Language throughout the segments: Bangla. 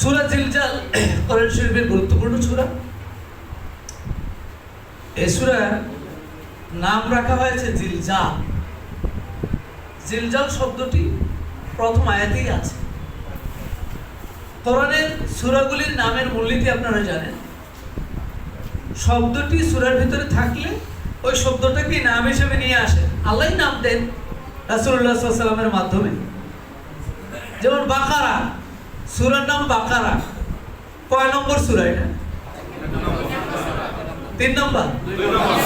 সুরা জিলজাল কোরআন শরীফের গুরুত্বপূর্ণ সুরা। এই সুরা নাম রাখা হয়েছে জিলজাল। জিলজাল শব্দটি প্রথম আয়াতেই আছে। কোরআনের সুরাগুলির নামের মূলনীতি আপনারা জানেন। শব্দটি সুরার ভিতরে থাকলে ওই শব্দটাকে নাম হিসেবে নিয়ে আসে। আল্লাহ নাম দেন রাসুল্লাহ সাল্লামের মাধ্যমে। যেমন বাকারা সুরার নাম বাকারা। কয় নম্বর সুরা এটা? তিন নম্বর?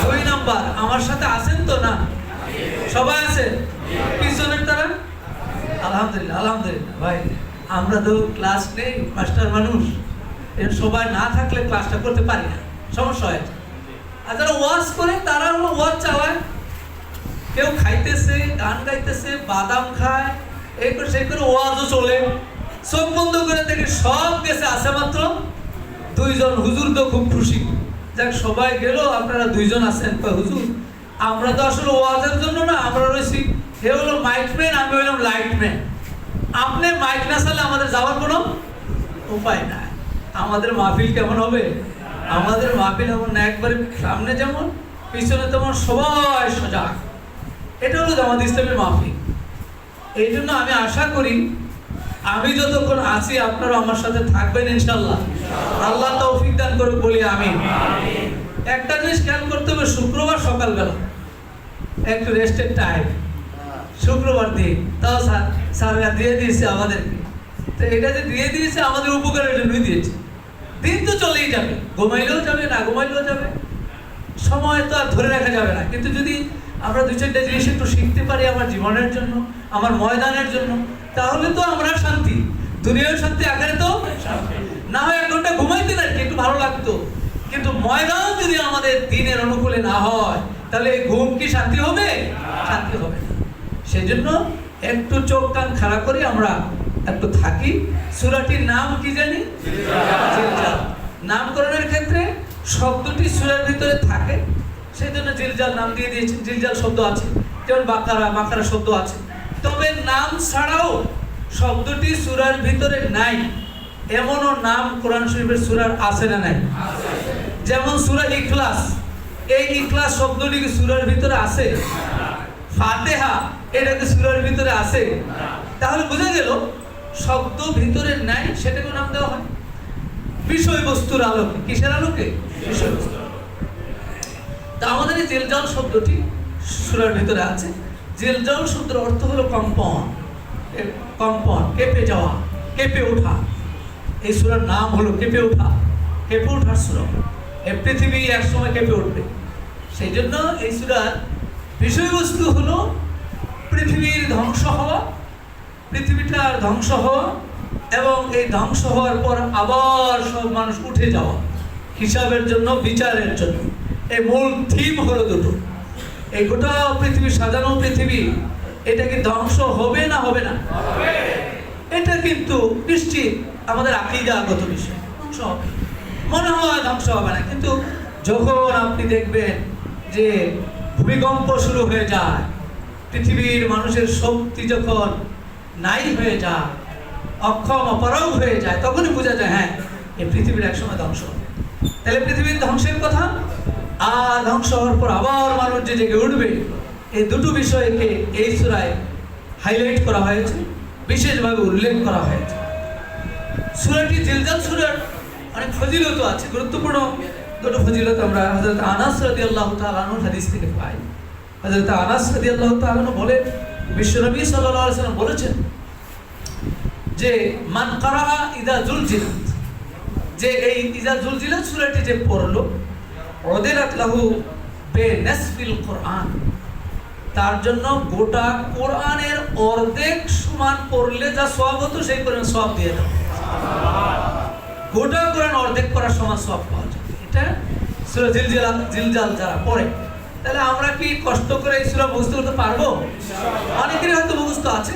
দুই নম্বর। আমার সাথে আছেন তো না? সবাই আছেন পিছনের তারা? আলহামদুলিল্লাহ আলহামদুলিল্লাহ। ভাই, আমরা তো ক্লাস নেই মাস্টার মানুষ। এর সবাই না থাকলে ক্লাসটা করতে পারি না। সমস্যা হয়। আর যারা ওয়াজ করে, তারা হলো ওয়াজ চালায়। কেউ খাইতেছে, গান গাইতেছে, বাদাম খায়, এই করে সেই করে ওয়াজও চলে। চোখ বন্ধ করে দেখে সব গেছে, আছে মাত্র দুইজন হুজুর তো খুব খুশি। যাক, সবাই গেল, আপনারা দুইজন আছেন হুজুর? আমরা তো আসলে ওয়াজের জন্য না, আমরা রয়েছি হে হলো মাইক ম্যান আমি হলাম লাইট ম্যান আপনি মাইক না চালে আমাদের যাওয়ার কোনো উপায় নাই। আমাদের মাহফিল কেমন হবে? আমাদের মাহফিল এমন না, একবারে সামনে যেমন, পিছনে তেমন সবাই সজাগ। এটা হলো জামাত ইসলামের মাহফিল। এই জন্য আমি আশা করি আমি যতক্ষণ আছি আপনারা আমার সাথে থাকবেন ইনশাল্লাহ আল্লাহ তৌফিক দান করে বলি আমি একটা জিনিস খেয়াল করতে হবে, শুক্রবার সকালবেলা। একটু রেস্টের টাইম শুক্রবার দিন। তাও স্যার, স্যাররা দিয়ে দিয়েছে আমাদেরকে। তো এটা যে দিয়ে দিয়েছে, আমাদের উপকারের জন্যই দিয়েছে। দিন তো চলেই যাবে। ঘুমাইলেও যাবে, না ঘুমাইলেও যাবে। সময় তো আর ধরে রাখা যাবে না। কিন্তু যদি আমরা দু চারটা জিনিস একটু শিখতে পারি আমার জীবনের জন্য, আমার ময়দানের জন্য তাহলে তো আমরা শান্তি। দুনিয়ার শান্তি আকারে তো না হয় এক ঘণ্টা ঘুমাইতে না একটু ভালো লাগতো। কিন্তু ময়দান যদি আমাদের দিনের অনুকূলে না হয় তাহলে এই ঘুম কি শান্তি হবে? শান্তি হবে না। সেই জন্য একটু চোখ কান খাড়া করে আমরা একটু থাকি। সুরাটির নাম কি জানি? নামকরণের ক্ষেত্রে শব্দটি সুরের ভিতরে থাকে। সেই জন্য জিলজাল নাম দিয়ে দিয়েছেন। জিলজাল শব্দ আছে। যেমন বাকারা বাকারা শব্দ আছে। তবে নাম ছাড়াও শব্দটি সুরার ভিতরে নাই। এমনও নাম কোরআন শরীফের সুরার আছে না নাই? যেমন সুরা ইখলাস, এই ইখলাস শব্দটি কি সুরার ভিতরে আছে? ফাতেহা, এটা কি সুরার ভিতরে আছে? তাহলে বোঝা গেল, শব্দ ভিতরে নাই সেটাকে নাম দেওয়া হয়। বিষয়বস্তুর আলোকে, কিসের আলোকে? বিষয়বস্তু তা আমাদের এই জেলজল শব্দটি সুরার ভিতরে আছে। জেলজল শব্দের অর্থ হলো কম্পন। এ কম্পন, কেঁপে যাওয়া, কেঁপে ওঠা। এই সুরার নাম হলো কেঁপে ওঠা, কেঁপে ওঠার সুরা। এই পৃথিবী এক সময় কেঁপে উঠবে। সেই জন্য এই সুরার বিষয়বস্তু হলো পৃথিবীর ধ্বংস হওয়া, পৃথিবীটার ধ্বংস হওয়া এবং এই ধ্বংস হওয়ার পর আবার সব মানুষ উঠে যাওয়া। হিসাবের জন্য, বিচারের জন্য। এই মূল থিম হলো দুটো। এই গোটা পৃথিবী সাজানো পৃথিবী এটা কি ধ্বংস হবে না হবে না? এটা কিন্তু নিশ্চিত আমাদের আকিদাগত বিষয়। ধ্বংস হবে মনে হয় ধ্বংস হবে না কিন্তু যখন আপনি দেখবেন যে ভূমিকম্প শুরু হয়ে যায় পৃথিবীর মানুষের শক্তি যখন নাই হয়ে যায় অক্ষম অপারগ হয়ে যায় তখনই বোঝা যায় হ্যাঁ এই পৃথিবীর একসময় ধ্বংস হবে। তাহলে পৃথিবীর ধ্বংসের কথা? আর ধ্বংস হওয়ার পর আবার মানুষ যে জেগে উঠবে এই দুটো বিষয়কে এই সুরায় হাইলাইট করা হয়েছে, বিশেষভাবে উল্লেখ করা হয়েছে। সুরাটি জিলজাল সুরার অনেক ফজিলত আছে, গুরুত্বপূর্ণ দুটো ফজিলত আমরা হজরত আনাস রাদি আল্লাহ তালানুর হাদিস থেকে পাই। হজরত আনাস রাদি আল্লাহ তালানু বলে বিশ্বনবী সাল্লাহ সাল্লাম বলেছেন যে, মান কারা ইদা জুলজিলাত। যে এই ইদা জুলজিলাত সূরাটি যে পড়ল ওদেরাত লাহু বে নাসফিল কোরআন। তার জন্য গোটা কোরআনের অর্ধেক সমান পড়লে যা সব হতো, সেই পরিমাণ সব দিয়ে দাও। গোটা কোরআন অর্ধেক করার সমান সব পাওয়া যাবে এটা সূরা জিলজিলাত, জিলজাল যারা পড়ে, তাহলে আমরা কি কষ্ট করে এই সূরা মুখস্থ করতে পারব? অনেকেরই হয়তো মুখস্থ আছে।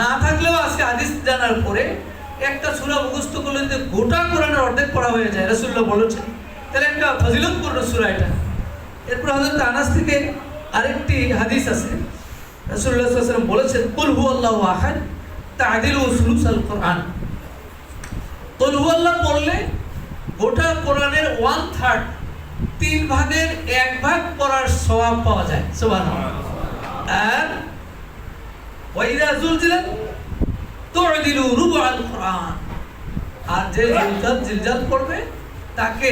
না থাকলেও আজকে হাদিস জানার পরে একটা সূরা মুখস্থ করলে যদি গোটা কোরআনের অর্ধেক পড়া হয়ে যায়, রাসূলুল্লাহ বলেছেন, তাহলে একটা ফজিলতপূর্ণ সূরা এটা। এরপর হযরত আনাস থেকে আরেকটি হাদিস আছে। সাল্লাল্লাহু বলেছেন হুয়াল্লাহু আহাদ কোরআন। কুল কলহুয়াল্লাহ পড়লে গোটা কোরআনের ওয়ান থার্ড তিন ভাগের এক ভাগ পড়ার স্বভাব পাওয়া যায়। সোবান আর ওয়াইদা জুলজিলাত তু'দিলু রুবআল কোরআন। আর যে জিলজাল জিলজাল পড়বে তাকে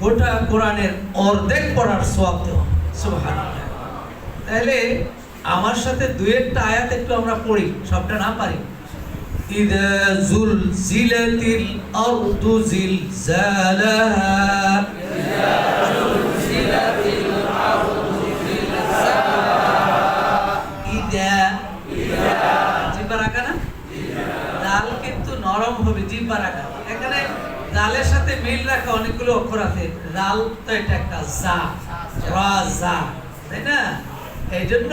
গোটা কোরআনের অর্ধেক পড়ার সওয়াব দেওয়া সুবহানাল্লাহ। তাহলে আমার সাথে দুই একটা আয়াত একটু আমরা পড়ি সবটা না পারি إذا زلزلت الأرض زلزالها إذا জিব্বার আঁকা না দাল কিন্তু নরম হবে জিব্বার আঁকা এখানে দালের সাথে মিল রাখা অনেকগুলো অক্ষর আছে দাল তো এটা একটা জা রা জা তাই না এই জন্য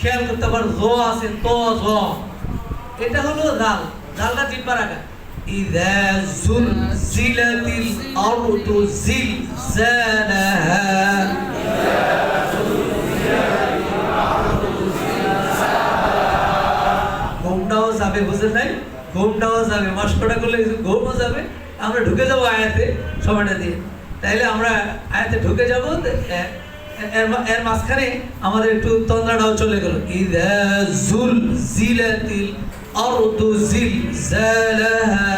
খেয়াল করতে পারো জ আছে তো জ এটা হলো দাল দালটা জিব্বার আঁকা إذا زلزلت الأرض زلزالها ঘুমটাও যাবে বুঝেন নাই ঘুমটাও যাবে মস্কটা করলে ঘুমও যাবে আমরা ঢুকে যাবো আয়াতে সময়টা দিয়ে তাইলে আমরা আয়াতে ঢুকে যাবো এ- এর মা- এর মাঝখানে আমাদের একটু তন্দ্রাটাও চলে গেল ইদা জুল জিলাতিল আরদু জিলজালাহা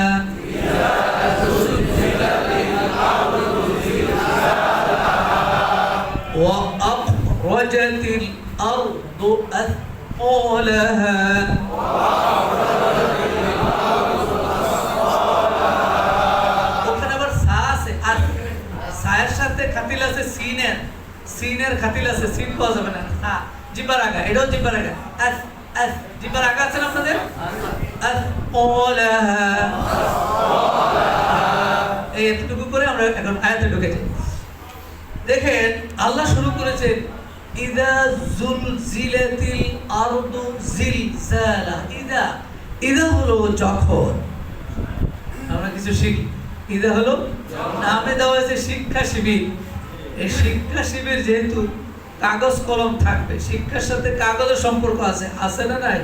وأخرجت الأرض أثقالها সিনের খাতিল আছে সিন পাওয়া যাবে না। সা জিব্বার আগা, এটাও জিব্বার আগা। আস আস জিব্বার আগা আছে না আপনাদের? আস ওলাহা এই এতটুকু করে আমরা এখন আয়াতে ঢুকেছি দেখেন, আল্লাহ শুরু করেছেন ইদা জুলজিলাতিল আরদু জিলজালা ইদা ইদা হলো যখন। আমরা কিছু শিখি। ইদা হলো, নামে দেওয়া হয়েছে শিক্ষা শিবির। এই শিক্ষা শিবির যেহেতু কাগজ কলম থাকবে, শিক্ষার সাথে কাগজের সম্পর্ক আছে আছে না নাই?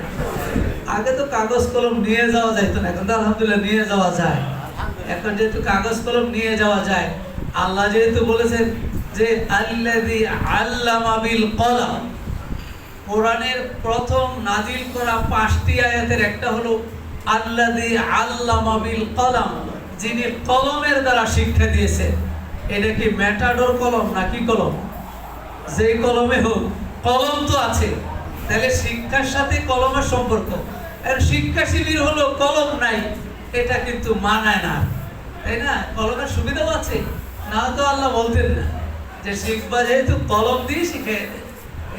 আগে তো কাগজ কলম নিয়ে যাওয়া যাইতো না, এখন তো আলহামদুলিল্লাহ নিয়ে যাওয়া যায়। এখন যেহেতু কাগজ কলম নিয়ে যাওয়া যায়, আল্লাহ যেহেতু বলেছেন যে, আল্লাযী আল্লামা বিল কলম কোরআনের প্রথম নাজিল করা পাঁচটি আয়াতের একটা হলো, আল্লাযী আল্লামা বিল কলম যিনি কলমের দ্বারা শিক্ষা দিয়েছেন। এটা কি ম্যাটাডোর কলম নাকি কলম? যেই কলমে হোক, কলম তো আছে। তাহলে শিক্ষার সাথে কলমের সম্পর্ক। আর শিক্ষা শিবির হলো কলম নাই, এটা কিন্তু মানায় না। তাই না? কলমের সুবিধাও আছে। না তো আল্লাহ বলতেন না যে শিখবা যেহেতু কলম দিয়ে শিখে।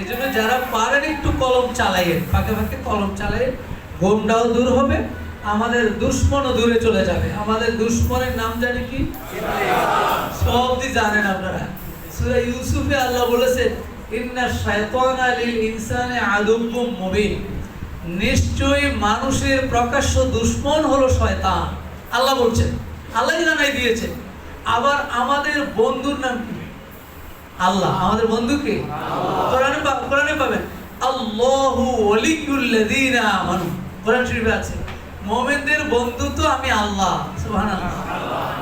এই জন্য যারা পারেন একটু কলম চালাইয়েন। ফাঁকে ফাঁকে কলম চালাইয়েন। ঘুমটাও দূর হবে। আমাদের দুশ্মনও দূরে চলে যাবে। আমাদের দুশ্মনের নাম জানি কি? সবই জানেন আপনারা। সূরা ইউসুফে আল্লাহ বলেছেন ইন্না শায়তানা লিল ইনসানি আদুব্বুম মুবিন। নিশ্চয়ই মানুষের প্রকাশ্য দুশ্মন হলো শয়তান। আল্লাহ বলছেন আল্লাহ জানাই দিয়েছে আবার আমাদের বন্ধুর নাম কি? আল্লাহ। আমাদের বন্ধু কে? কোরআনে কোরআনে পাবেন আল্লাহু ওয়ালিয়ুল্লাযীনা আমানু। কোরআন শরীফে আছে। মুমিনদের বন্ধু তো আমি আল্লাহ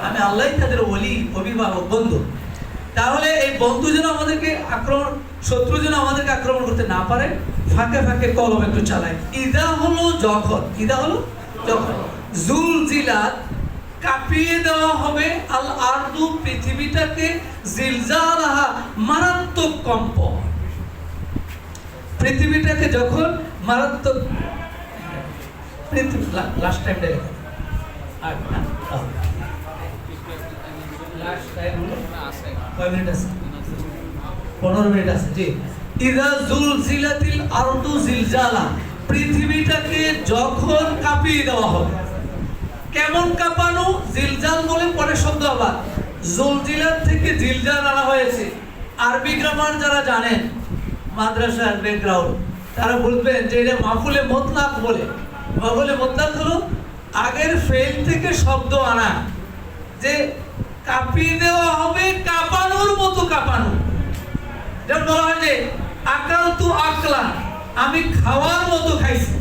আমি আল্লাহই তাদের ওলি, অভিভাবক, বন্ধু। তাহলে এই বন্ধু যেন আমাদেরকে আক্রমণ, শত্রু যেন আমাদেরকে আক্রমণ করতে না পারে, ফাঁকে ফাঁকে কলম একটু চালায় ইদা হলো যখন ইদা হলো যখন জুলজিলাত কাঁপিয়ে দেওয়া হবে আল আরদু পৃথিবীটাকে জিলজালাহা মারাত্মক কম্প পৃথিবীটাকে যখন মারাত্মক লাস্ট টাইম দেখে আর না লাস্ট টাইম হলো কয় মিনিট আছে? পনেরো মিনিট আছে জি। ইদা জুলজিলাতিল আরদু জিলজালা পৃথিবীটাকে যখন কাঁপিয়ে দেওয়া হবে কেমন কাঁপানো? জিলজাল বলে পরে শব্দ আবার। জুলজিলার থেকে জিলজাল আনা হয়েছে। আরবি গ্রামার যারা জানেন মাদ্রাসার ব্যাকগ্রাউন্ড তারা বুঝবেন যে এটা মাফুলে মোতলাক বলে। মাফুলে মোতলাক হলো আগের ফেল থেকে শব্দ আনা, যে কাঁপিয়ে দেওয়া হবে কাঁপানোর মতো কাঁপানো। যেমন বলা হয় যে, আকাল তু আকলা, আমি খাওয়ার মতো খাইছি।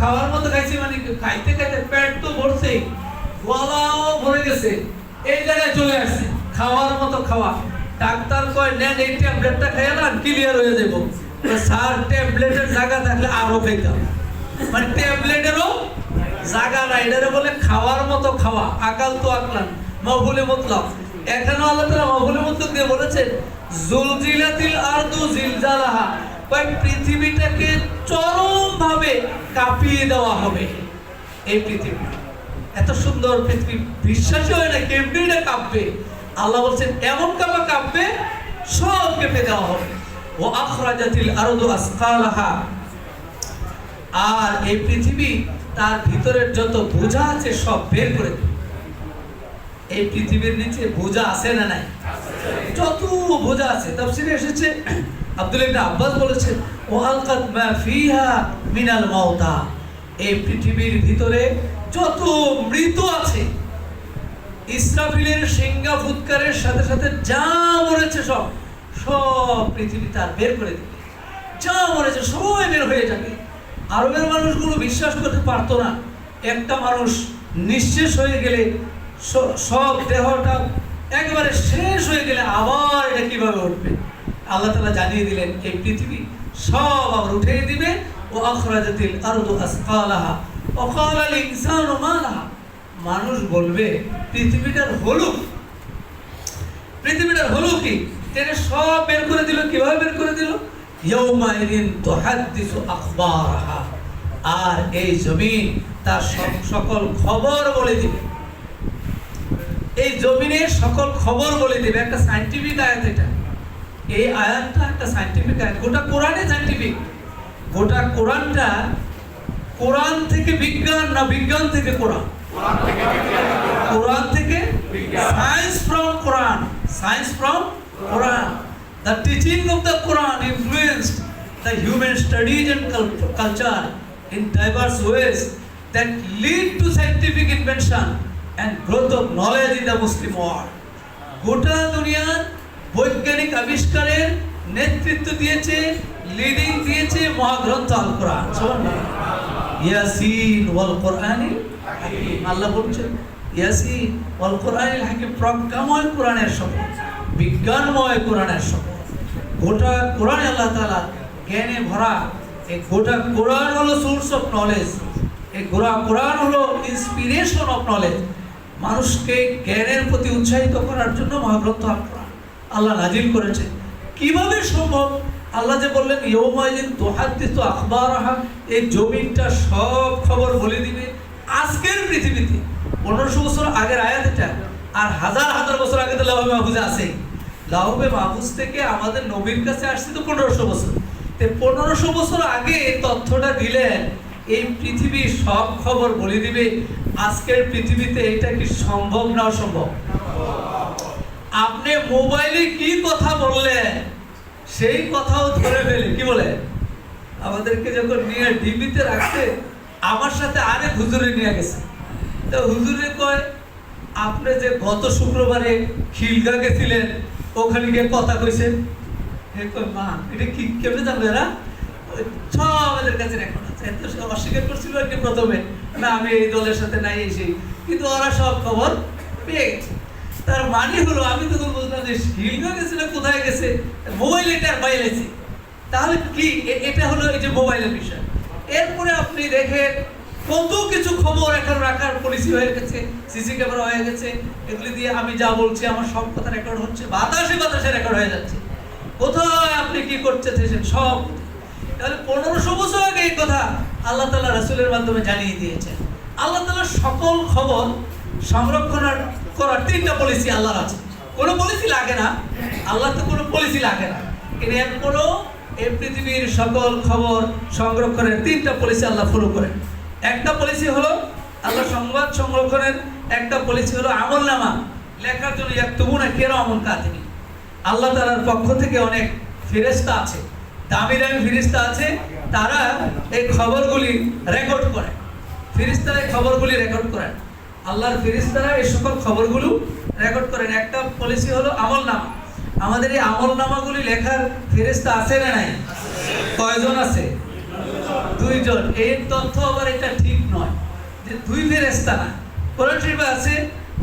খাওয়ার মতো খাইছি মানে খাইতে খাইতে পেট তো ভরছে, গলাও ভরে গেছে, এই জায়গায় চলে আসছে, খাওয়ার মতো খাওয়া। ডাক্তার কয়, নেন, এই ট্যাবলেটটা খেয়ে না ক্লিয়ার হয়ে যাব স্যার ট্যাবলেটের জায়গা থাকলে আরও খাইতাম। মানে ট্যাবলেটেরও জায়গা নাই। এটারে বলে খাওয়ার মতো খাওয়া। আকাল তো আকলান মহবুলে মতলব এখানে আল্লাহ তাআলা মহবুলে মতলব দিয়ে বলেছেন, জুলজিলাতিল আরদু জিলজালাহা। কয়, পৃথিবীটাকে চরম ভাবে কাঁপিয়ে দেওয়া হবে এই পৃথিবী। এত সুন্দর পৃথিবী। বিশ্বাসই হয় না কেমনি না কাঁপবে। আল্লাহ বলছেন, এমন কাপা কাঁপবে? সব কেঁপে দেওয়া হবে। ও আখরাজাতিল আরদু আসকালাহা আর এই পৃথিবী তার ভিতরের যত বোঝা আছে সব বের করে দেবে এই পৃথিবীর নিচে বোঝা আছে না নাই? যত বোঝা আছে। তাফসিরে এসেছে, আব্দুল ইবনে আব্বাস বলেছেন ও আলকাত মা ফিহা মিনাল মাউতা। এই পৃথিবীর ভিতরে যত মৃত আছে, ইসরাফিলের সিংহা ফুৎকারের সাথে সাথে যা মরেছে সব সব পৃথিবী তার বের করে দিবে যা মরেছে সবাই বের হয়ে যাবে। আরবের মানুষগুলো বিশ্বাস করতে পারতো না। একটা মানুষ নিঃশেষ হয়ে গেলে সব দেহটা একেবারে শেষ হয়ে গেলে আবার এটা কীভাবে উঠবে? আল্লাহ তালা জানিয়ে দিলেন, এই পৃথিবী সব আবার উঠিয়ে দিবে। ও আখরাজাতিল আরদু আসকালাহা। ওয়াকাল আল ইনসানু মা লাহা মানুষ বলবে, পৃথিবীটার হলো পৃথিবীটার হলো কি? টেনে সব বের করে দিল, কীভাবে বের করে দিল? আর এই জমিন তার সকল খবর বলে দিবে। এই জমিনের সকল খবর বলে দিবে। একটা সাইন্টিফিক আয়াত এটা। এই আয়াতটা একটা সাইন্টিফিক আয়াত। গোটা কোরআনে সাইন্টিফিক গোটা কোরআনটা কোরআন থেকে বিজ্ঞান না বিজ্ঞান থেকে কোরআন? কোরআন থেকে science from Quran. Science from Quran. The teaching of the Quran influenced the human studies and culture in diverse ways that lead to scientific invention and growth of knowledge in the Muslim world গোটা দুনিয়ার বৈজ্ঞানিক আবিষ্কারের নেতৃত্ব দিয়েছে লিডিং দিয়েছে মহাগ্রন্থ আল কোরআন। ইয়াসিন ওয়াল কোরআনিল হাকিম। আল্লাহ বলছেন, ইয়াসিন ওয়াল কোরআনিল হাকিম প্রজ্ঞাময় কোরআনের শপথ বিজ্ঞানময় কোরআনের শপথ গোটা কোরআনে আল্লাহ তাআলা জ্ঞানে ভরা। এই গোটা কোরআন হলো সোর্স অফ নলেজ এই গোটা কোরআন হলো ইন্সপিরেশন অফ নলেজ মানুষকে জ্ঞানের প্রতি উৎসাহিত করার জন্য মহাগ্রন্থ আল আল্লাহ নাজিল করেছে। কীভাবে সম্ভব? আল্লাহ যে বললেন ইয়ৌমাইদিন তোহাদ্দিত আখবারাহা এই জমিনটা সব খবর বলে দিবে আজকের পৃথিবীতে। পনেরোশো বছর আগের আয়াত এটা আর হাজার হাজার বছর আগে তো মাহফুজে আছে লাহবে মাহফুজ থেকে আমাদের নবীর কাছে আসছে তো পনেরোশো বছর। তো পনেরোশো বছর আগে এই তথ্যটা দিলেন, এই পৃথিবীর সব খবর বলে দিবে, আজকের পৃথিবীতে এটা কি সম্ভব না অসম্ভব? আপনি মোবাইলে কি কথা বললেন, সেই কথাও ধরে ফেলে, কি বলে? আমাদেরকে যখন নিয়ে ডিবিতে রাখতে আমার সাথে আরেক হুজুরে নিয়ে গেছে। তো হুজুরে কয়, আপনি যে গত শুক্রবারে খিলগা গেছিলেন ওখানে গিয়ে কথা কইছেন মা, এটা কি কেমনে জানবে না সব আমাদের কাছে রেকর্ড আছে। এত অস্বীকার করছিল আর কি প্রথমে। না, আমি এই দলের সাথে নাই এসে কিন্তু ওরা সব খবর পেয়ে গেছে। তার মানে হলো, আমি তখন বুঝলাম যে শিলগা গেছে না কোথায় গেছে? মোবাইল এটার বাইরেছে তাহলে কি? এটা হলো এই যে মোবাইলের বিষয়। এরপরে আপনি দেখেন কত কিছু খবর এখন রাখার পলিসি হয়ে গেছে সিসি ক্যামেরা হয়ে গেছে, এগুলি দিয়ে আমি যা বলছি, আমার সব কথা রেকর্ড হচ্ছে, বাতাসে বাতাসে রেকর্ড হয়ে যাচ্ছে। কোথায় আপনি কি করতেছেন সব। তাহলে পনেরোশো বছর আগে এই কথা আল্লাহ তালা রাসুলের মাধ্যমে জানিয়ে দিয়েছেন। আল্লাহ তালা সকল খবর সংরক্ষণ করার তিনটা পলিসি আল্লাহর আছে। কোনো পলিসি লাগে না। আল্লাহ তো কোনো পলিসি লাগে না। কিন্তু এরপরও এই পৃথিবীর সকল খবর সংরক্ষণের তিনটা পলিসি আল্লাহ ফলো করেন। একটা পলিসি হলো আল্লাহ সংবাদ সংরক্ষণের, একটা পলিসি হলো আমল নামা লেখার জন্য এক তবু না, কেন আমল কাতিনি আল্লাহ তালার পক্ষ থেকে অনেক ফেরেস্তা আছে, দামি দামি ফিরিস্তা আছে, তারা এই খবরগুলি রেকর্ড করে। ফিরিস্তারা এই খবরগুলি রেকর্ড করেন। আল্লাহর ফিরিস্তারা এই সকল খবরগুলো রেকর্ড করেন। একটা পলিসি হলো আমল নামা আমাদের এই আমল নামাগুলি লেখার ফেরেস্তা আছে না নাই? কয়জন আছে? দুইজন, এই তথ্য আবার এটা ঠিক নয় যে দুই ফেরেস্তা না। কোরআন আছে,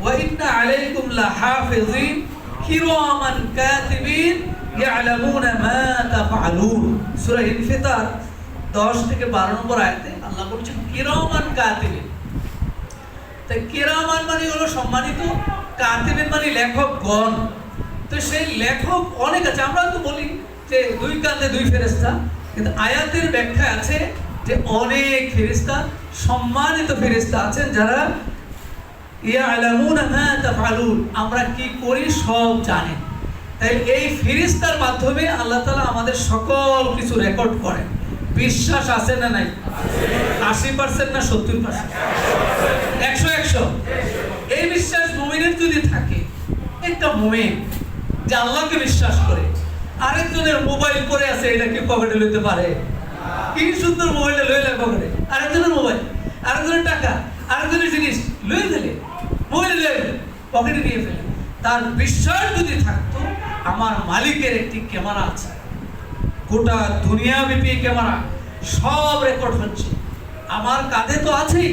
ওয়া ইন্না আলাইকুম লাহাফিজিন কিরামান কাতিবিন ইয়ালামুনা মা তাফআলুন। সূরা ইনফিতার 10 থেকে 12 নম্বর আয়াতে আল্লাহ বলছেন, কিরামান কাতিবিন। তাই কিরামান মানে হলো সম্মানিত, কাতিবিন মানে লেখক গণ তো সেই লেখক অনেক আছে, আমরা তো বলি যে দুই কাঁধে দুই ফেরেস্তা কিন্তু আয়াতের ব্যাখ্যা আছে যে অনেক ফেরেস্তা সম্মানিত ফেরেস্তা আছেন যারা আমরা কি করি? সব জানেন। তাই এই ফেরেস্তার মাধ্যমে আল্লাহ তালা আমাদের সকল কিছু রেকর্ড করেন। বিশ্বাস আছে না নাই? আশি পার্সেন্ট না সত্তর পার্সেন্ট একশো একশো? এই বিশ্বাস মুমিনের যদি থাকে, একটা মুমিন যে আল্লাহকে বিশ্বাস করে, আরেকজনের মোবাইল করে আছে, এটা কি পকেটে লইতে পারে? কি সুন্দর মোবাইলটা লইলে পকেটে আরেকজনের মোবাইল, আরেকজনের টাকা, আরেকজনের জিনিস লই দিলে মোবাইল লই পকেটে নিয়ে ফেলে। তার বিশ্বাস যদি থাকতো, আমার মালিকের একটি ক্যামেরা আছে। গোটা দুনিয়াব্যাপী ক্যামেরা, সব রেকর্ড হচ্ছে। আমার কাঁধে তো আছেই,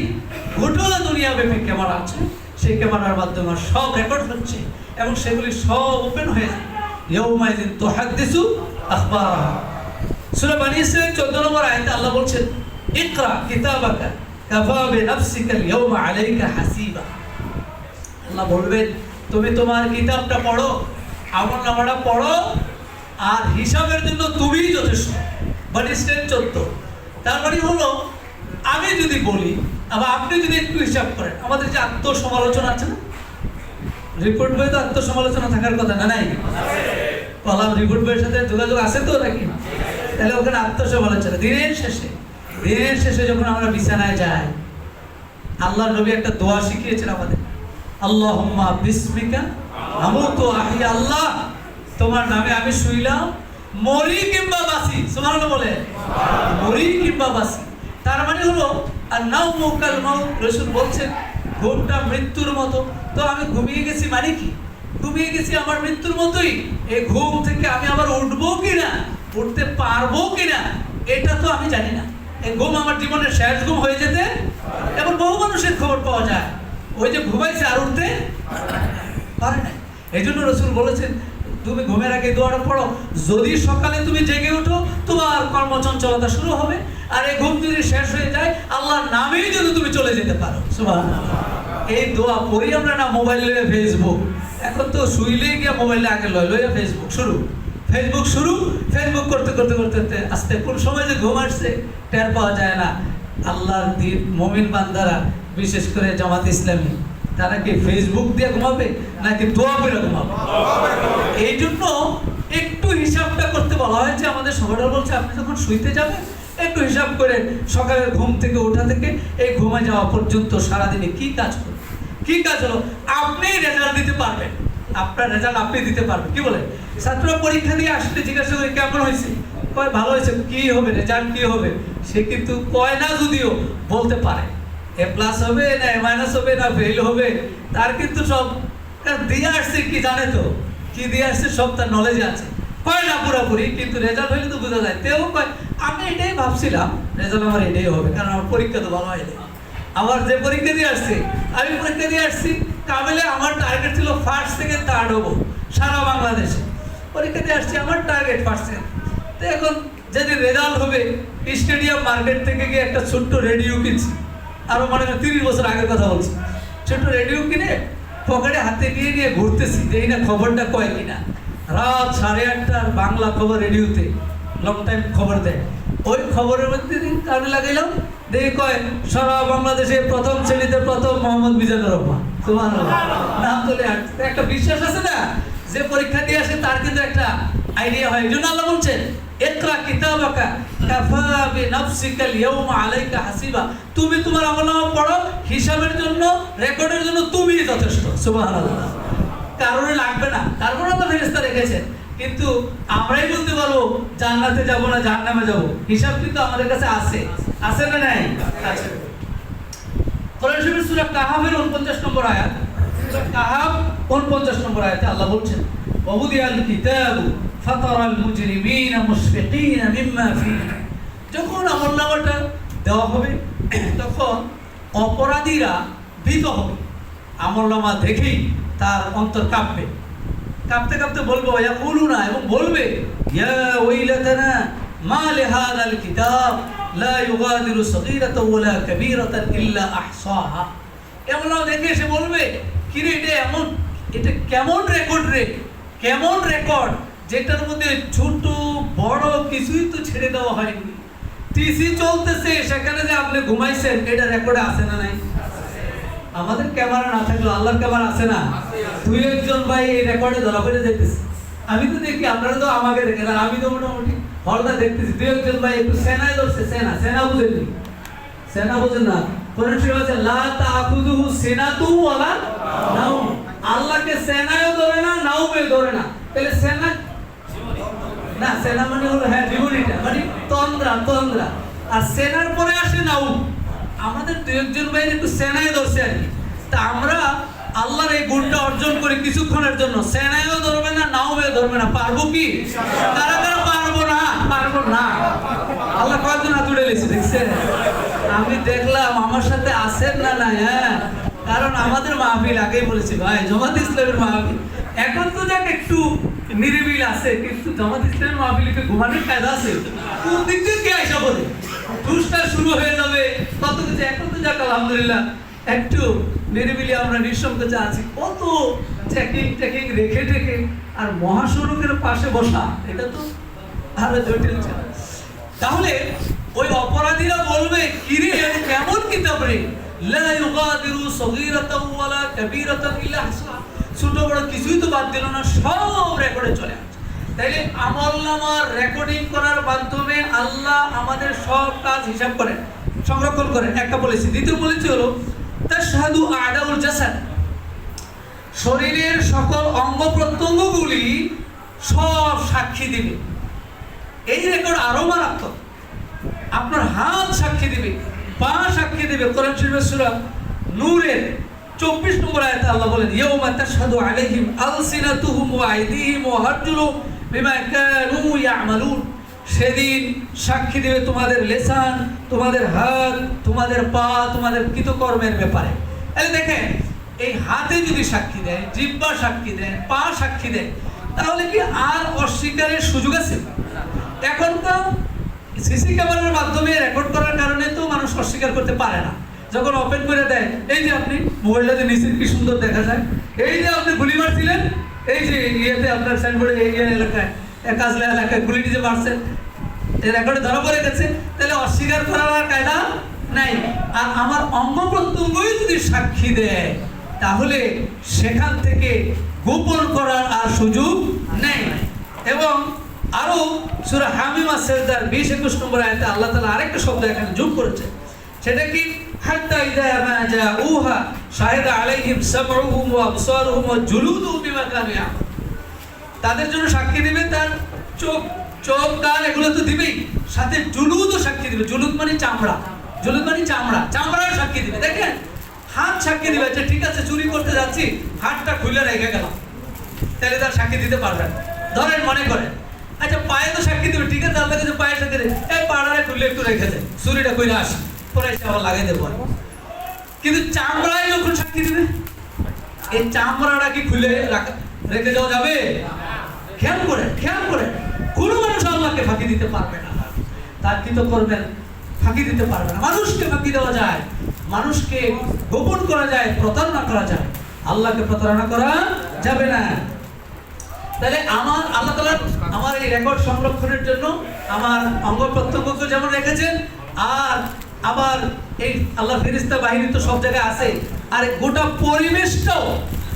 গোটা দুনিয়াব্যাপী ক্যামেরা আছে। সেই ক্যামেরার মাধ্যমে সব রেকর্ড হচ্ছে এবং সেগুলি সব ওপেন হয়ে যায়। তো হাদিসু আখবার সূরা বানি ইসরাঈল 14 নম্বর আয়াতে আল্লাহ বলছেন, ইকরা কিতাবাকা কাফা বিনাফসিকা আল-ইয়াওমা আলাইকা হাসিবা। আল্লাহ বলবেন, তুমি তোমার কিতাবটা পড়ো আমল নামাটা পড়ো, আর হিসাবের জন্য তুমিই যথেষ্ট। বাট স্টেট চোদ্দ। তার মানে হলো, আমি যদি বলি, আবার আপনি যদি একটু হিসাব করেন, আমাদের যে আত্মসমালোচনা আছে না? রিপোর্ট বই তো আত্মসমালোচনা থাকার কথা, না নাই? কলাম রিপোর্ট বইয়ের সাথে যোগাযোগ আছে তো নাকি? তাহলে ওখানে আত্মসমালোচনা দিনের শেষে দিনের শেষে যখন আমরা বিছানায় যাই আল্লাহ নবী একটা দোয়া শিখিয়েছেন আমাদের। আল্লাহুম্মা বিসমিকা আহিয়া আল্লাহ, তোমার নামে আমি শুইলাম, মরি কিংবা বাসি বলে। মরি কিংবা বাসি তার মানে হলো আর নাও মাউত, রাসূল বলছেন, ঘুমটা মৃত্যুর মতো। তো আমি ঘুমিয়ে গেছি মানে কি? ঘুমিয়ে গেছি আমার মৃত্যুর মতোই। এই ঘুম থেকে আমি আবার উঠবো কিনা? উঠতে পারব কিনা, এটা তো আমি জানি না। এই ঘুম আমার জীবনের শেষ ঘুম হয়ে যেতে এমন বহু মানুষের খবর পাওয়া যায়। ওই যে ঘুমাইছে আর উঠতে পারে না এই জন্য রসুল বলেছেন, তুমি ঘুমের আগে দোয়াটা পড়ো। যদি সকালে তুমি জেগে ওঠো, তোমার কর্মচঞ্চলতা শুরু হবে। আর এই ঘুম যদি শেষ হয়ে যায়, আল্লাহর নামেই যদি তুমি চলে যেতে পারো। সুবহানাল্লাহ। এই দোয়া পড়ি আমরা না, মোবাইল লইয়া ফেসবুক। এখন তো শুইলেই গিয়া মোবাইলে আগে লয় লইয়া ফেসবুক। শুরু। ফেসবুক শুরু ফেসবুক করতে করতে করতে করতে আস্তে কোন সময় যে ঘুম আসছে টের পাওয়া যায় না। আল্লাহর দিন মমিন বান্দারা, বিশেষ করে জামাত ইসলামী, তারা কি ফেসবুক দিয়ে ঘুমাবে নাকি দোয়া ঘুমাবে? এই জন্য একটু হিসাবটা করতে বলা হয়েছে আমাদের সবাই বলছে, আপনি যখন শুইতে যাবেন, একটু হিসাব করে সকালের ঘুম থেকে ওঠা থেকে এই ঘুমে যাওয়া পর্যন্ত সারাদিনে কি কাজ করবে কি কাজ হলো? আপনি রেজাল্ট দিতে পারবেন। আপনার রেজাল্ট আপনি দিতে পারবেন। কি বলে ছাত্ররা পরীক্ষা দিয়ে আসলে জিজ্ঞাসা করে কেমন হয়েছে? কয়, ভালো হয়েছে, কি হবে রেজাল্ট কি হবে? সে কিন্তু কয় না যদিও বলতে পারে। এ প্লাস হবে, না এ মাইনাস হবে, না ফেল হবে, তার কিন্তু সব। দিয়ে আসছে কি জানে তো? কি দিয়ে আসছে সব তার নলেজে আছে। কয় না পুরোপুরি, কিন্তু রেজাল্ট হইলে তো বোঝা যায়। তেও কয়, আমি এটাই ভাবছিলাম রেজাল্ট আমার এটাই হবে, কারণ আমার পরীক্ষা তো ভালো হয়নি। আমার যে পরীক্ষা দিয়ে আসছি, আমি পরীক্ষা দিয়ে আসছি কাবিলে আমার টার্গেট ছিল ফার্স্ট থেকে থার্ড হব, সারা বাংলাদেশে। পরীক্ষা দিয়ে আসছি আমার টার্গেট ফার্স্ট তো এখন যদি রেজাল্ট হবে স্টেডিয়াম মার্কেট থেকে গিয়ে একটা ছোট্ট রেডিও কিনছি। আরও মনে হয় তিরিশ বছর আগের কথা বলছি। ছোট্ট রেডিও কিনে পকেটে হাতে নিয়ে নিয়ে ঘুরতেছি দেখি না খবরটা কয় কিনা। রাত সাড়ে আটটার বাংলা খবর রেডিওতে লং টাইম খবর দেয়। ওই খবরের মধ্যে দিন কারণে লাগাইলাম দেখি কয়, সারা বাংলাদেশে প্রথম শ্রেণীতে প্রথম মোহাম্মদ মিজানুর রহমান। একটা বিশ্বাস আছে না? যে পরীক্ষা দিয়ে আসে, তার কিন্তু একটা আইডিয়া হয়। আল্লাহ বলছেন বিনাফসিকা আল-ইয়াওমা আলাইকা হাসিবা। তুমি তোমার আমলনামা পড়ো, হিসাবের জন্য, রেকর্ডের জন্য তুমি যথেষ্ট। সুবহানাল্লাহ। কারণে লাগবে না। তারপর আল্লাহ ফেরেশতা রেখেছেন। কিন্তু আমরাই বলতে পারব, জান্নাতে যাব না, জাহান্নামে যাব। হিসাব কিন্তু আমাদের কাছে আছে। আছে না নাই? আছে। কোরআন শরীফের সূরা কাহাফের 49 নম্বর আয়াত। সূরা কাহাফ 49 নম্বর আয়াতে আল্লাহ বলছেন ওয়াহুদিয়াল কিতাবু ফাতারাল মুজরিমিনা মুশফিকিনা মিম্মা ফীহি। যখন আমলনামাটা দেওয়া হবে, তখন অপরাধীরা ভীত হবে। আমলনামা দেখেই তার অন্তর কাঁপবে। কাঁপতে কাঁপতে বলব ইয়া না এবং বলবে, ইয়া ওয়াইলাতানা মা লিহাদাল কিতাব? লা ইউগাদিরু সগীরাতাও ওয়ালা কাবীরাতান ইল্লা আহসাহা। এমন দেখে সে বলবে কি রে এটা এমন, এটা কেমন রেকর্ড রে? কেমন রেকর্ড যেটার মধ্যে ছোট, বড় কিছুই তো ছেড়ে দেওয়া হয়নি। টিসি চলতেছে, সেখানে যে আপনি ঘুমাইছেন, এটা রেকর্ডে আছে না নাই? আমাদের ক্যামেরা না থাকল আল্লাহর ক্যামেরা আছে না? দুই একজন ভাই এই রেকর্ডে ধরা পড়ে যেতেছে আমি তো দেখি, আপনারা তো আমাকে দেখেন আমি তো মোটামুটি হলদা দেখতেছি দুই একজন ভাই, একটু সেনায় ধরছে সেনা সেনা বুঝেননি সেনা বুঝেন না। কোরআন শরীফ আছে, লা তাখুযুহু সিনাতু ওয়ালা নাউম আল্লাহকে সেনায়ও ধরে না নাউমে ধরে না। তাহলে সেনা না, সেনা মানে হলো হ্যাঁ জীবনীটা। মানে তন্দ্রা তন্দ্রা। আর সেনার পরে আসে নাউ আমাদের দু একজন ভাই একটু সেনায় ধরছে আর কি। তা আমরা আল্লাহর এই গুণটা অর্জন করি কিছুক্ষণের জন্য। সেনায়ও ধরবে না নাউমে ধরবে না। পারব কি? কারা কারা পারব না। আল্লাহ কয়েকজন হাত উড়ে লেছে দেখছেন? আমি দেখলাম আমার সাথে আছেন না না হ্যাঁ? কারণ আমাদের মাহফিল আগেই বলেছি, ভাই, জমাত ইসলামের মাহফিল। এখন তো যাক একটু নিরিবিল আছে, কিন্তু জামাত ইসলামের মাহফিলকে ঘুমানোর কায়দা আছে? কোন দিক দিয়ে কে আইসা বলে? টুসটা শুরু হয়ে যাবে, কত কিছু। এখন তো যাক, আলহামদুলিল্লাহ, একটু নিরিবিলি আমরা নিঃসংকোচে আছি, কত চেকিং টেকিং রেখে রেখে আর মহাসড়কের পাশে বসা, এটা তো আরও জটিল তাহলে ওই অপরাধীরা বলবে, কিরে কেমন কিতাব রে? লা ইউগাদিরু সগীরাতাও ওয়ালা কাবীরাতান ইল্লা আহসাহা ছোট বড় কিছুই তো বাদ দিল না, সব রেকর্ডে চলে তাইলে রেকর্ডিং করার মাধ্যমে আল্লাহ আমাদের সব কাজ হিসাব করেন, সংরক্ষণ করেন। একটা বলেছি, দ্বিতীয় বলেছি হলো, তাশহাদু আদাউল জাসাদ। শরীরের সকল অঙ্গ প্রত্যঙ্গগুলি সব সাক্ষী দিবে। এই রেকর্ড আরও মারাত্মক। আপনার হাত সাক্ষী দিবে, পা সাক্ষী দিবে কোরআন শরীফের সূরা নূরের 24 নম্বর আয়াতে আল্লাহ বলেন, ইয়াউমা তাশহাদু আলাইহিম আলসিনাতুহুম ওয়া আইদিহিম ওয়া আরজুলুহুম বিমা কানু ইয়ামালুন। সেদিন সাক্ষী দেবে তোমাদের লেসান, তোমাদের হাত, তোমাদের পা, তোমাদের কৃতকর্মের ব্যাপারে। তাহলে দেখেন, এই হাতে যদি সাক্ষী দেয়, জিব্বা সাক্ষী দেয়, পা সাক্ষী দেয়, তাহলে কি আর অস্বীকারের সুযোগ আছে? এখন তো সিসি ক্যামেরার মাধ্যমে রেকর্ড করার কারণে তো মানুষ অস্বীকার করতে পারে না। যখন ওপেন করে দেয়, এই যে আপনি মোবাইলটা যে নিচে কি সুন্দর দেখা যায়, এই যে আপনি গুলি মারছিলেন, এই যে ইয়েতে আপনার সাইনবোর্ডে ইয়ে এলাকায় কাজলা এলাকায় গুলি নিজে মারছেন। এই রেকর্ডে ধরা পড়ে গেছে, তাহলে অস্বীকার করার আর কায়দা নাই। আর আমার অঙ্গ প্রত্যঙ্গই যদি সাক্ষী দেয়, তাহলে সেখান থেকে গোপন করার আর সুযোগ নেই। এবং আরও সূরা হামিমা সেজদার বিশ একুশ নম্বর আয়াতে আল্লাহ তাআলা আরেকটা শব্দ এখানে যোগ করেছে সেটা কি? হাত্তা ইদা মা জাউহা শাহিদা আলাইহিম সামউহুম ওয়া আবসারুহুম ওয়া জুলুদুহুম বিমা কানু তাদের জন্য সাক্ষী দিবে তার চোখ চোখ, কান, এগুলো তো দিবেই। সাথে জুলুদও সাক্ষী দিবে। জুলুদ মানে চামড়া। জুলুদ মানে চামড়া। চামড়াও সাক্ষী দিবে। দেখেন, হাত সাক্ষী দিবে। যে ঠিক আছে, চুরি করতে যাচ্ছি, হাতটা খুলে রেখে গেলাম। তাহলে তার সাক্ষী দিতে পারবেন ধরেন, মনে করেন আচ্ছা পায়ে তো সাক্ষী দিবে, ঠিক আছে? আল্লাহ কাছে পায়ে সাক্ষী দেবে। এই পাড়ারে খুলে একটু রেখে দে চুরিটা কইরা আসি। পরে এসে আবার লাগাই দেবো কিন্তু চামড়ায় যখন সাক্ষী দিবে, এই চামড়াটা কি খুলে রাখা- যাওয়া যাবে? খেয়াল করে খেয়াল করে। কোনো মানুষ আল্লাহকে ফাঁকি দিতে পারবে না। তার কি তো করবেন? ফাঁকি দিতে পারবে না। মানুষকে ফাঁকি দেওয়া যায়। মানুষকে গোপন করা যায়, প্রতারণা করা যায়। আল্লাহকে প্রতারণা করা যাবে না। তাহলে আমার, আল্লাহ তাআলা আমার এই রেকর্ড সংরক্ষণের জন্য আমার অঙ্গ প্রত্যঙ্গকে যেমন রেখেছেন, আর আবার এই আল্লাহ ফেরিস্তা বাহিনী তো সব জায়গায় আছে, আর গোটা পরিবেশটাও,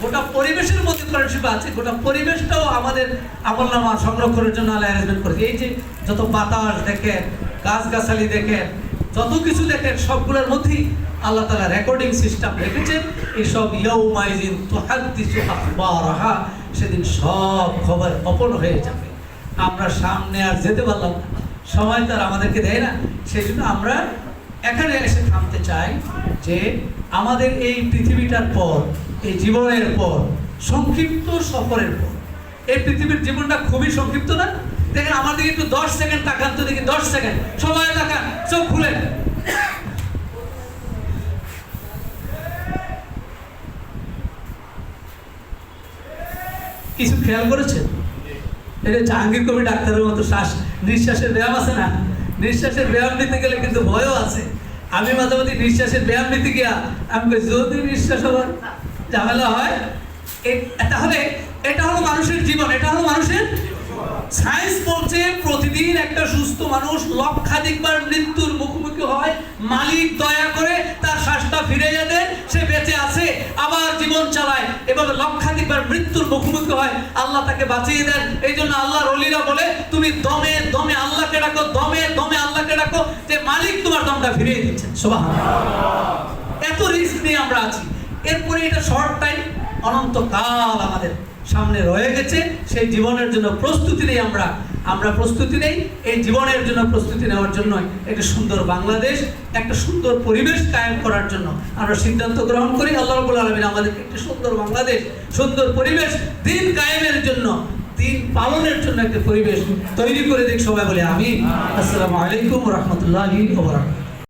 গোটা পরিবেশের মধ্যে ফ্রেন্ডশিপ আছে, গোটা পরিবেশটাও আমাদের আমল নামা সংরক্ষণের জন্য আল্লাহ অ্যারেঞ্জমেন্ট করেছে। এই যে যত বাতাস দেখেন, গাছগাছালি দেখেন, যত কিছু দেখেন, সবগুলোর মধ্যেই আল্লাহ তাআলা রেকর্ডিং সিস্টেম রেখেছেন এইসব ইয়াউমাইজিন তুহাদ্দিসু আখবারাহা, সেদিন সব খবর অপন হয়ে যাবে। আমরা সামনে আর যেতে পারলাম না। সময় তো আর আমাদেরকে দেয় না। সেই জন্য আমরা এখানে এসে থামতে চাই যে আমাদের এই পৃথিবীটার পর, এই জীবনের পর, সংক্ষিপ্ত সফরের পর, এই পৃথিবীর জীবনটা খুবই সংক্ষিপ্ত না। দেখেন দিকে একটু দশ সেকেন্ড তাকান, তো দেখি দশ সেকেন্ড। সময় তাকান, চোখ খুলেন। কিছু খেয়াল করেছেন? এটা জাহাঙ্গীর কবি ডাক্তারের মতো শ্বাস, নিঃশ্বাসের ব্যায়াম আছে না? নিঃশ্বাসের ব্যায়াম নিতে গেলে কিন্তু ভয়ও আছে। আমি মাঝে মাঝে নিঃশ্বাসের ব্যায়াম নিতে গিয়া, আমি যদি নিঃশ্বাস আবার ঝামেলা হয়? তাহলে এটা হলো মানুষের জীবন, এটা হলো মানুষের সায়েন্স বলছে, প্রতিদিন একটা সুস্থ মানুষ লক্ষাধিকবার মৃত্যুর মুখোমুখি হয়। মালিক দয়া করে তার শ্বাসটা ফিরে যেতে সে বেঁচে আছে, আবার জীবন চালায়। এবার লক্ষাধিকবার মৃত্যুর মুখোমুখি হয়। আল্লাহ তাকে বাঁচিয়ে দেন। এই জন্য আল্লাহর অলিরা বলে, তুমি দমে দমে আল্লাহকে ডাকো, দমে দমে আল্লাহকে ডাকো, যে মালিক তোমার দমটা ফিরিয়ে দিচ্ছে। সোভা এত রিস্ক নিয়ে আমরা আছি। এরপরে এটা শর্ট টাইম, অনন্তকাল আমাদের সামনে রয়ে গেছে। সেই জীবনের জন্য প্রস্তুতি নেই আমরা। আমরা প্রস্তুতি নেই। এই জীবনের জন্য প্রস্তুতি নেওয়ার জন্য একটা সুন্দর বাংলাদেশ, একটা সুন্দর পরিবেশ কায়েম করার জন্য আমরা সিদ্ধান্ত গ্রহণ করি। আল্লাহ রবুল আলমিন আমাদেরকে একটি সুন্দর বাংলাদেশ, সুন্দর পরিবেশ, দিন কায়েমের জন্য, দিন পালনের জন্য একটা পরিবেশ তৈরি করে দিক সবাই বলে আমি আসসালামু আলাইকুম রহমতুল্লাহি ওবরাকাতুহু